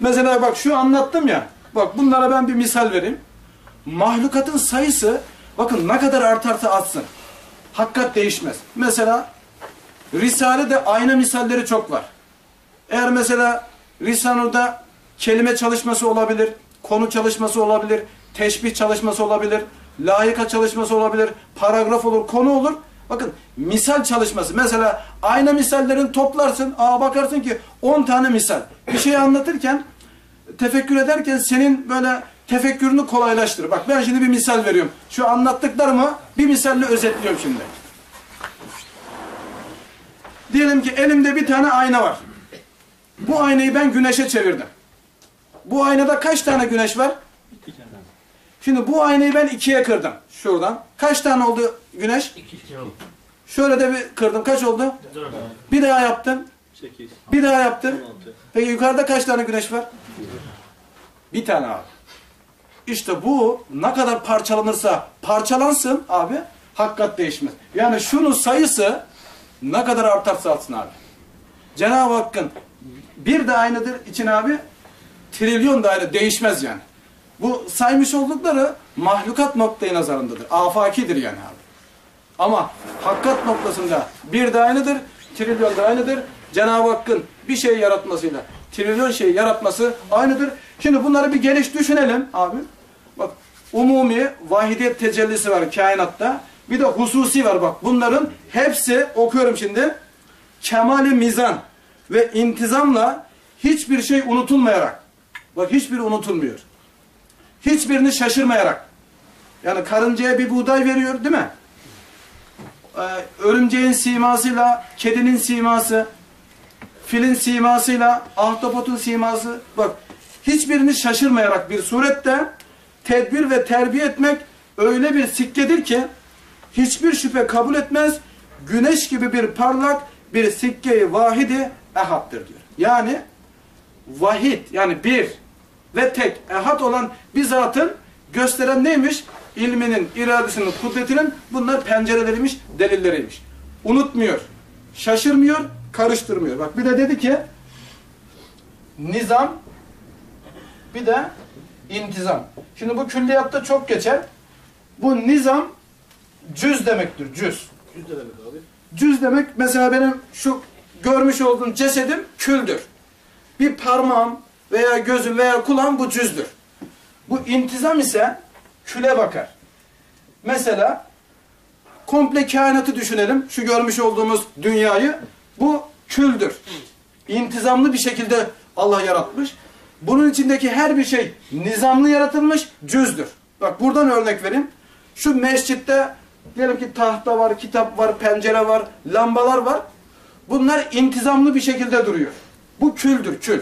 Mesela bak şu anlattım ya. Bak bunlara ben bir misal vereyim. Mahlukatın sayısı bakın ne kadar artarsa artsın. Hakikat değişmez. Mesela Risale'de ayna misalleri çok var. Eğer mesela Risale'de kelime çalışması olabilir, konu çalışması olabilir, teşbih çalışması olabilir, layıka çalışması olabilir, paragraf olur, konu olur. Bakın misal çalışması. Mesela ayna misallerini toplarsın, aa bakarsın ki 10 tane misal. Bir şey anlatırken, tefekkür ederken senin böyle tefekkürünü kolaylaştırır. Bak ben şimdi bir misal veriyorum. Şu anlattıklarımı bir misalle özetliyorum şimdi. Diyelim ki elimde bir tane ayna var. Bu aynayı ben güneşe çevirdim. Bu aynada kaç tane güneş var? Şimdi bu aynayı ben ikiye kırdım. Şuradan. Kaç tane oldu güneş? Şöyle de bir kırdım. Kaç oldu? Bir daha yaptım. 8, Bir daha yaptım. 16. Peki yukarıda kaç tane güneş var? Bir tane abi. İşte bu ne kadar parçalanırsa parçalansın abi hakikat değişmez. Yani şunun sayısı ne kadar artarsa artsın abi. Cenab-ı Hakk'ın bir de aynıdır için abi trilyon da aynı değişmez yani. Bu saymış oldukları mahlukat noktayı nazarındadır. Afakidir yani abi. Ama hakikat noktasında bir de aynıdır, trilyon da aynıdır. Cenab-ı Hakk'ın bir şey yaratmasıyla trilyon şey yaratması aynıdır. Şimdi bunları bir geniş düşünelim abi. Bak umumi vahidiyet tecellisi var kainatta. Bir de hususi var bak. Bunların hepsi okuyorum şimdi. Kemali mizan ve intizamla hiçbir şey unutulmayarak. Bak hiçbiri unutulmuyor. Hiçbirini şaşırmayarak. Yani karıncaya bir buğday veriyor değil mi? Ee, örümceğin simasıyla kedinin siması, filin simasıyla ahtapotun siması. Bak hiçbirini şaşırmayarak bir surette tedbir ve terbiye etmek öyle bir sikkedir ki hiçbir şüphe kabul etmez. Güneş gibi bir parlak bir sikkeyi vahidi ehattır diyor. Yani vahid yani bir ve tek ehad olan bir zatın gösteren neymiş? İlminin, iradesinin, kudretinin bunlar pencereleriymiş, delilleriymiş. Unutmuyor, şaşırmıyor, karıştırmıyor. Bak bir de dedi ki nizam bir de intizam. Şimdi bu külliyatta çok geçer. Bu nizam cüz demektir, cüz. De demek abi. Cüz demek mesela benim şu görmüş olduğum cesedim küldür. Bir parmağım veya gözüm veya kulağım bu cüzdür. Bu intizam ise küle bakar. Mesela komple kainatı düşünelim. Şu görmüş olduğumuz dünyayı. Bu küldür. İntizamlı bir şekilde Allah yaratmış. Bunun içindeki her bir şey nizamlı yaratılmış, cüzdür. Bak buradan örnek vereyim. Şu mescitte diyelim ki tahta var, kitap var, pencere var, lambalar var. Bunlar intizamlı bir şekilde duruyor. Bu küldür, kül.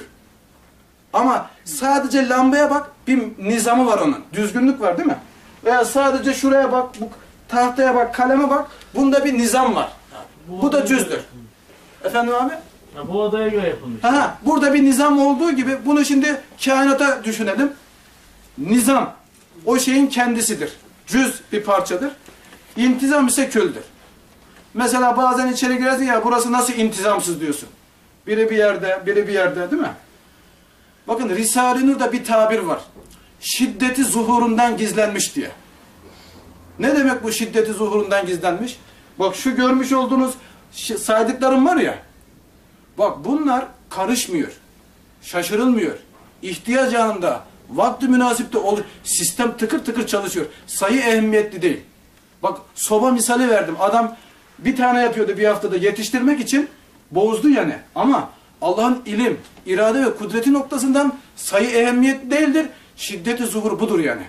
Ama sadece lambaya bak, bir nizamı var onun. Düzgünlük var değil mi? Veya sadece şuraya bak, bu tahtaya bak, kaleme bak. Bunda bir nizam var. Bu da cüzdür. Efendim abi? Ya bu odaya göre yapılmış. Ha, burada bir nizam olduğu gibi bunu şimdi kainata düşünelim. Nizam o şeyin kendisidir. Cüz bir parçadır. İntizam ise küldür. Mesela bazen içeri girersin ya burası nasıl intizamsız diyorsun. Biri bir yerde, biri bir yerde değil mi? Bakın Risale-i Nur'da bir tabir var. Şiddeti zuhurundan gizlenmiş diye. Ne demek bu şiddeti zuhurundan gizlenmiş? Bak şu görmüş olduğunuz saydıklarım var ya. Bak bunlar karışmıyor. Şaşırılmıyor. İhtiyaç anında, vakti münasipte olur. Sistem tıkır tıkır çalışıyor. Sayı ehemmiyetli değil. Bak soba misali verdim. Adam bir tane yapıyordu bir haftada yetiştirmek için bozdu yani. Ama Allah'ın ilim, irade ve kudreti noktasından sayı ehemmiyetli değildir. Şiddeti zuhur budur yani.